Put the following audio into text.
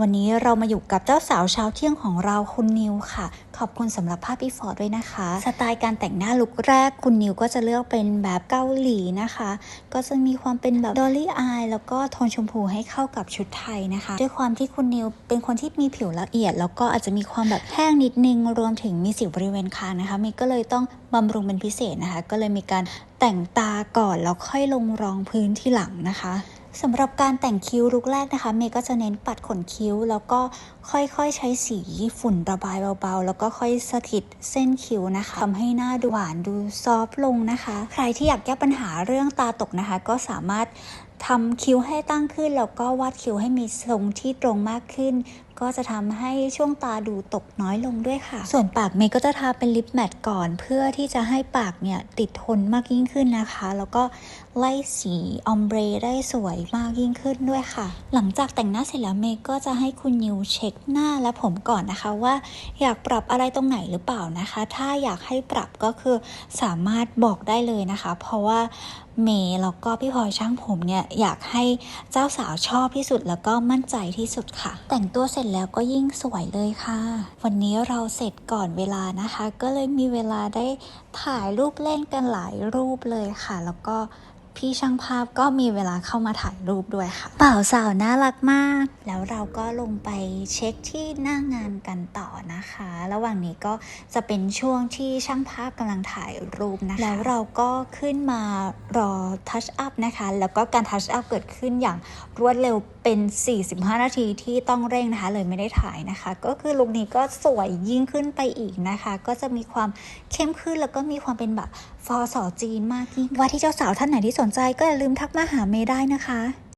วันนี้เรามาอยู่กับเจ้าสาวเช้าเที่ยงของเราคุณนิวค่ะ ขอบคุณสำหรับภาพพี่ฟอร์ดด้วยนะคะ สไตล์การแต่งหน้าลุคแรกคุณนิวก็จะเลือกเป็นแบบเกาหลีนะคะ ก็จะมีความเป็นแบบดอลลี่อายแล้วก็โทนชมพูให้เข้ากับชุดไทยนะคะ ด้วยความที่คุณนิวเป็นคนที่มีผิวละเอียด แล้วก็อาจจะมีความแบบแห้งนิดนึงรวมถึงมีสิวบริเวณคางนะคะมย์ก็เลยต้องบำรุงเป็นพิเศษนะคะ ก็เลยมีการแต่งตาก่อนแล้วค่อยลงรองพื้นที่หลังนะคะ สำหรับการแต่งคิ้วลุกแรกนะคะ เมย์ก็จะเน้นปัดขนคิ้ว แล้วก็ค่อยๆใช้สีฝุ่นระบายเบาๆ แล้วก็ค่อยสถิตเส้นคิ้วนะคะทำให้หน้าดูหวานดูซอฟต์ลงนะคะ ใครที่อยากแก้ปัญหาเรื่องตาตกนะคะ ก็สามารถ ทำคิ้วให้ตั้งขึ้นแล้วก็วาดคิ้วให้มีทรงที่ตรงมากขึ้น ก็จะทำให้ช่วงตาดูตกน้อยลงด้วยค่ะ ส่วนปากเมย์ก็จะทาเป็นลิปแมทก่อน เพื่อที่จะให้ปากเนี่ยติดทนมากยิ่งขึ้นนะคะ แล้วก็ไล่สีออมเบรได้สวยมากยิ่งขึ้นด้วยค่ะ หลังจากแต่งหน้าเสร็จแล้วเมย์ก็จะให้คุณนิวเช็คหน้าและผมก่อนนะคะว่า อยากปรับอะไรตรงไหนหรือเปล่านะคะ ถ้าอยากให้ปรับก็คือสามารถบอกได้เลยนะคะ เพราะว่าเมย์แล้วก็พี่พลอยช่างผมเนี่ยอยากให้เจ้าสาวชอบที่สุดแล้วก็มั่นใจที่สุดค่ะ แต่งตัวเสร็จแล้วก็ยิ่งสวยเลยค่ะ วันนี้เราเสร็จก่อนเวลานะคะ ก็เลยมีเวลาได้ถ่ายรูปเล่นกันหลายรูปเลยค่ะ แล้วก็ พี่ช่างภาพก็มีเวลาเข้ามาถ่ายรูปด้วยค่ะบ่าวสาวน่ารักมาก แล้วเราก็ลงไปเช็คที่หน้างานกันต่อนะคะ ระหว่างนี้ก็จะเป็นช่วงที่ช่างภาพกำลังถ่ายรูปนะคะแล้วเราก็ขึ้นมารอทัชอัพนะคะ แล้วก็การทัชอัพเกิดขึ้นอย่างรวดเร็วเป็น 45 นาทีที่ต้องเร่งนะคะ เลยไม่ได้ถ่ายนะคะ ก็คือลุคนี้ก็สวยยิ่งขึ้นไปอีกนะคะ ก็จะมีความเข้มขึ้นแล้วก็มีความเป็นแบบฟอสอจีนมากยิ่งว่าที่เจ้าสาวท่านไหนที่สนใจก็อย่าลืมทักมาหาเมย์ได้นะคะ